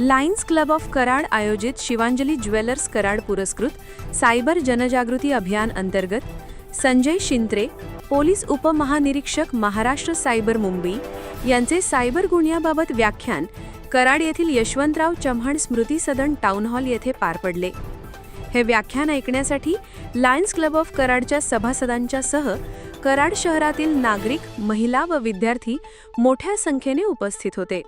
Lions club of Karad आयोजित Shivanjali jewellers Karad पुरस्कृत cyber जनजागृती अभियान अंतर्गत संजय शिंत्रे पोलीस उपमहानिरीक्षक महाराष्ट्र सायबर मुंबई यांचे सायबर गुन्ह्याबाबत व्याख्यान कराड येथील यशवंतराव चव्हाण स्मृती सदन टाउन हॉल येथे पार पडले. हे व्याख्यान ऐकण्यासाठी लायन्स क्लब ऑफ कराडच्या सभासदांच्या सह कराड शहरातील नागरिक महिला व विद्यार्थी मोठ्या संख्येने उपस्थित होते.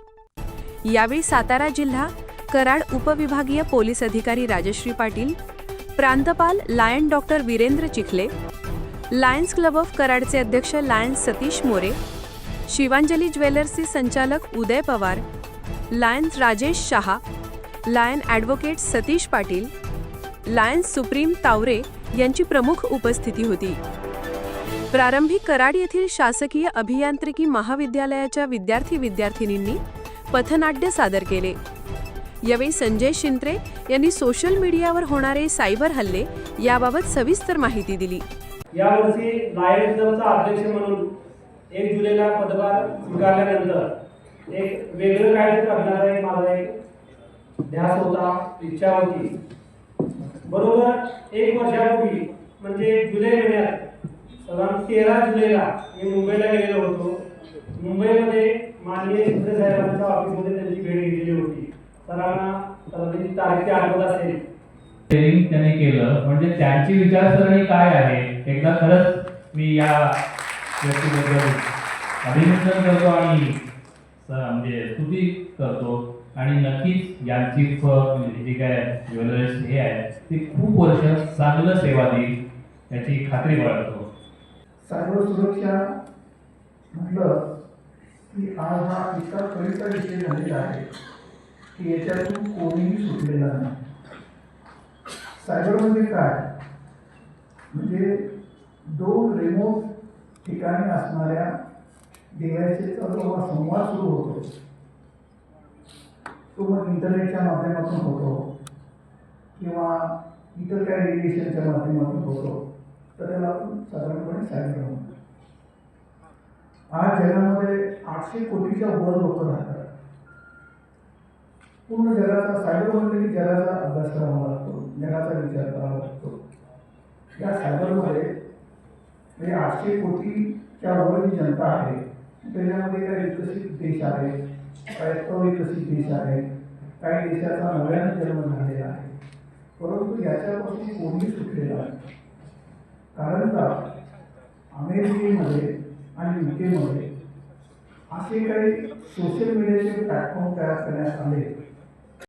यावेळी सातारा जिल्हा कराड उपविभागीय पोलीस अधिकारी Rajashree Patil प्रांतपाल lion doctor Virendra Chikhale Lions Club of कराडचे अध्यक्ष लायन्स सतीश मोरे शिवांजली ज्वेलर्सचे संचालक Uday Pawar Lions Rajesh Shah lion advocate Satish Patil Lions supreme Taware यांची प्रमुख उपस्थिती होती. प्रारंभी कराड येथील शासकीय अभियांत्रिकी महाविद्यालयाच्या विद्यार्थी विद्यार्थिनींनी पथनाट्य सादर केले. यावेळी संजय शिंत्रे यांनी सोशल मीडियावर होणारे सायबर हल्ले याबाबत सविस्तर माहिती दिली. यावर्षी लायन्स अध्यक्ष म्हणून एक जुलैला पदभार स्वीकारल्यानंतर एक वेगळं काहीतरी करणार आहे माझा एक ध्यास होता इच्छा होती. बरोबर एक वर्षापूर्वी म्हणजे जुलै महिन्यात साधारण तेरा जुलैला मी मुंबईला गेलेलो होतो. साहेबांच्या ऑफिसमध्ये त्यांची भेट घेतलेली होती. सरांना तारीख आठवत असेल. ट्रेनिंग त्याने केलं. म्हणजे त्यांची विचारसरणी काय आहे? एकदा खरंच मी या व्यक्तीबद्दल अभिनंदन करतो आणि म्हणजे स्तुती करतो. आणि नक्कीच यांची म्हणजे जी काय ज्वेलर्स हे आहे ती खूप वर्ष चांगलं सेवा देईल याची खात्री बाळगतो. सायबर सुरक्षा म्हटलं की आज हा इतका कळीचा विषय झालेला आहे की याच्यातून कोणीही सुटलेला नाही. सायबर म्हणजे काय? म्हणजे दोन रिमोट ठिकाणी असणाऱ्या डिव्हायसेसचा जो हा संवाद सुरू होतो तो मग इंटरनेटच्या माध्यमातून होतो किंवा इतर काही रेडिएशनच्या माध्यमातून होतो तर त्याला आपण साधारणपणे सायबर म्हणतो. आज जगामध्ये आठशे कोटीच्या वर लोक राहतात. पूर्ण जगाचा सायबरमध्ये जगाचा अभ्यास करावा लागतो जगाचा विचार करावा लागतो. या सायबरमध्ये म्हणजे आठशे कोटीच्या वर जी जनता आहे त्याच्यामध्ये काही विकसित देश आहे काही अविकसित देश आहे काही देशाचा नव्याने जन्म झालेला आहे. परंतु याच्यापासून कोणी सुटलेला आहे कारण का? अमेरिकेमध्ये आणि युकेमध्ये असे काही सोशल मीडियाचे प्लॅटफॉर्म तयार करण्यात आले.